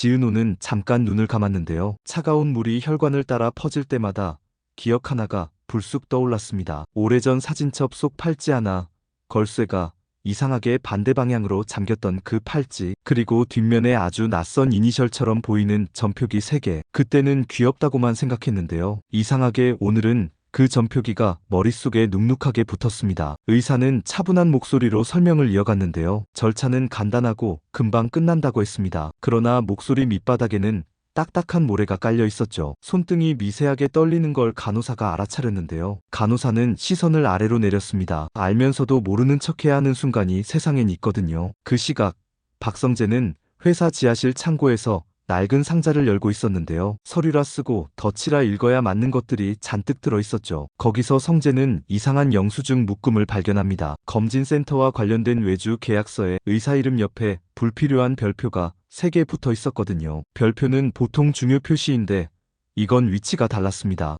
지은호는 잠깐 눈을 감았는데요. 차가운 물이 혈관을 따라 퍼질 때마다 기억 하나가 불쑥 떠올랐습니다. 오래전 사진첩 속 팔찌 하나, 걸쇠가 이상하게 반대 방향으로 잠겼던 그 팔찌, 그리고 뒷면에 아주 낯선 이니셜처럼 보이는 전표기 3개. 그때는 귀엽다고만 생각했는데요. 이상하게 오늘은 그 전표기가 머릿속에 눅눅하게 붙었습니다. 의사는 차분한 목소리로 설명을 이어갔는데요. 절차는 간단하고 금방 끝난다고 했습니다. 그러나 목소리 밑바닥에는 딱딱한 모래가 깔려 있었죠. 손등이 미세하게 떨리는 걸 간호사가 알아차렸는데요. 간호사는 시선을 아래로 내렸습니다. 알면서도 모르는 척해야 하는 순간이 세상엔 있거든요. 그 시각, 박성재는 회사 지하실 창고에서 낡은 상자를 열고 있었는데요. 서류라 쓰고 덧치라 읽어야 맞는 것들이 잔뜩 들어 있었죠. 거기서 성재는 이상한 영수증 묶음을 발견합니다. 검진센터와 관련된 외주 계약서에 의사 이름 옆에 불필요한 별표가 3개 붙어 있었거든요. 별표는 보통 중요 표시인데 이건 위치가 달랐습니다.